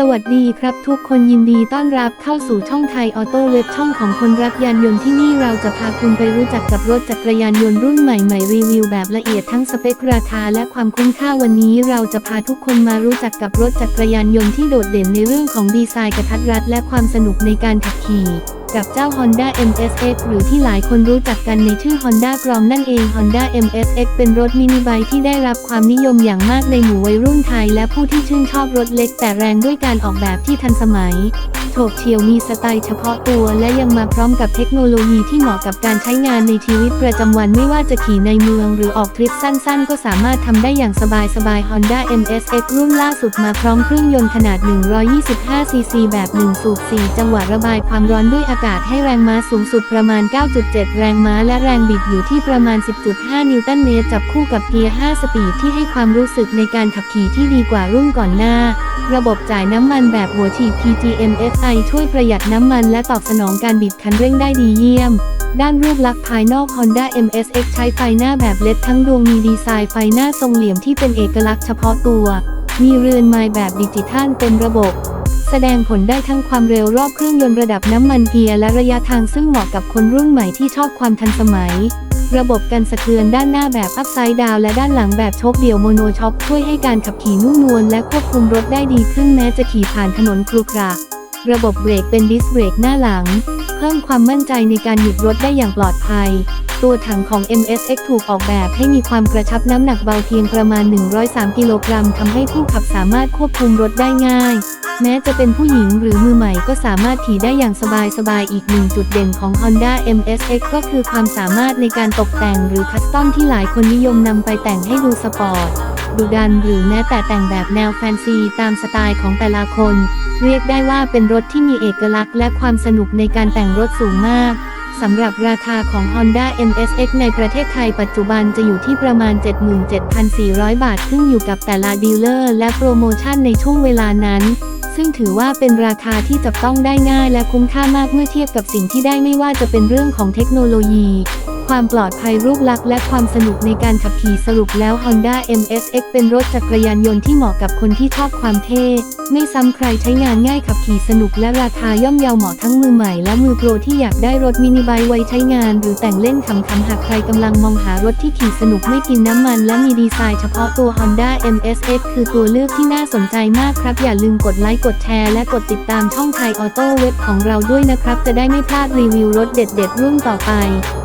สวัสดีครับทุกคนยินดีต้อนรับเข้าสู่ช่องไทยออโต้เว็บช่องของคนรักยานยนต์ที่นี่เราจะพาคุณไปรู้จักกับรถจักรยานยนต์รุ่นใหม่ๆรีวิวแบบละเอียดทั้งสเปคราคาและความคุ้มค่าวันนี้เราจะพาทุกคนมารู้จักกับรถจักรยานยนต์ที่โดดเด่นในเรื่องของดีไซน์กระทัดรัดและความสนุกในการขับขี่ กับเจ้า Honda MSX หรือที่หลายคนรู้จักกันในชื่อ Honda g r o m นั่นเอง Honda MSX เป็นรถมินิไบค์ที่ได้รับความนิยมอย่างมากในหมู่วัยรุ่นไทย และผู้ที่ชื่นชอบรถเล็กแต่แรงด้วยการออกแบบที่ทันสมัยโฉบเฉี่ยวมีสไตล์เฉพาะตัวและยังมาพร้อมกับเทคโนโลยีที่เหมาะกับการใช้งานในชีวิตประจำวันไม่ว่าจะขี่ในเมืองหรือออกทริปสั้นๆ ก็สามารถทำได้อย่างสบายๆ Honda MSX รุ่นล่าสุดมาพร้อมเครื่องยนต์ขนาด 125ซีซีแบบ1สูบ4จังหวะระบายความร้อนด้วยอากาศให้แรงม้าสูงสุดประมาณ 9.7 แรงม้าและแรงบิดอยู่ที่ประมาณ 10.5 นิวตันเมตร จับคู่กับเกียร์ 5 สปีดที่ให้ความรู้สึกในการขับขี่ที่ดีกว่ารุ่นก่อนหน้า ระบบจ่ายน้ำมันแบบหัวฉีด PGM-SI ช่วยประหยัดน้ำมันและตอบสนองการบิดคันเร่งได้ดีเยี่ยมด้านรูปลักษณ์ภายนอก Honda MSX ใช้ไฟหน้าแบบเลดทั้งดวงมีดีไซน์ไฟหน้าทรงเหลี่ยมที่เป็นเอกลักษณ์เฉพาะตัว มีเรือนไม้แบบดิจิทัลเต็มระบบ สดงผลได้ทั้งความเร็วรอบเครื่องยนต์ระดับน้ำมันเกียร์และระยะทางซึ่งเหมาะกับคนรุ่นใหม่ที่ชอบความทันสมัย ระบบกันสะเทือนด้านหน้าแบบอัพไซด์ดาวและด้านหลังแบบโชคเดี่ยวโมโนช็อคช่วยให้การขับขี่นุ่มนวลและควบคุมรถได้ดีขึ้นแม้จะขี่ผ่านถนนครุขระระบบเบรกเป็นดิสเบรกหน้าหลัง พิ่มความมั่นใจในการหยุดรถได้อย่างปลอดภัย ตัวถังของ MSX ถูกออกแบบให้มีความกระชับน้ำหนักเบาเพียงประมาณ 103 กิโลกรัมทำให้ผู้ขับสามารถควบคุมรถได้ง่าย แม้จะเป็นผู้หญิงหรือมือใหม่ก็สามารถขี่ได้อย่างสบายๆ อีกหนึ่งจุดเด่นของ Honda MSX ก็คือความสามารถในการตกแต่งหรือคัสตอมที่หลายคนนิยมนำไปแต่งให้ดูสปอร์ตดุดันหรือแม้แต่แต่งแบบแนวแฟนซีตามสไตล์ของแต่ละคน เรียกได้ว่าเป็นรถที่มีเอกลักษณ์และความสนุกในการแต่งรถสูงมาก สำหรับราคาของ Honda MSX ในประเทศไทยปัจจุบันจะอยู่ที่ประมาณ 77,400 บาท ขึ้นอยู่กับแต่ละดีลเลอร์และโปรโมชั่นในช่วงเวลานั้น ซึ่งถือว่าเป็นราคาที่จับต้องได้ง่ายและคุ้มค่ามากเมื่อเทียบกับสิ่งที่ได้ไม่ว่าจะเป็นเรื่องของเทคโนโลยี ความปลอดภัยรูปลักษณ์และความสนุกในการขับขี่สรุปแล้ว Honda MSX เป็นรถจักรยานยนต์ที่เหมาะกับคนที่ชอบความเท่ ไม่ซ้ำใครใช้งานง่ายขับขี่สนุกและราคาย่อมเยาเหมาะทั้งมือใหม่และมือโปรที่อยากได้รถมินิไบค์ไว้ใช้งาน หรือแต่งเล่นขำๆหากใครกำลังมองหารถที่ขี่สนุกไม่กินน้ำมัน และมีดีไซน์เฉพาะตัว Honda MSX คือตัวเลือกที่น่าสนใจมากครับ อย่าลืมกดไลค์กดแชร์และกดติดตามช่องไทยออโต้เว็บของเราด้วยนะครับ จะได้ไม่พลาดรีวิวรถเด็ด ๆ รุ่นต่อไป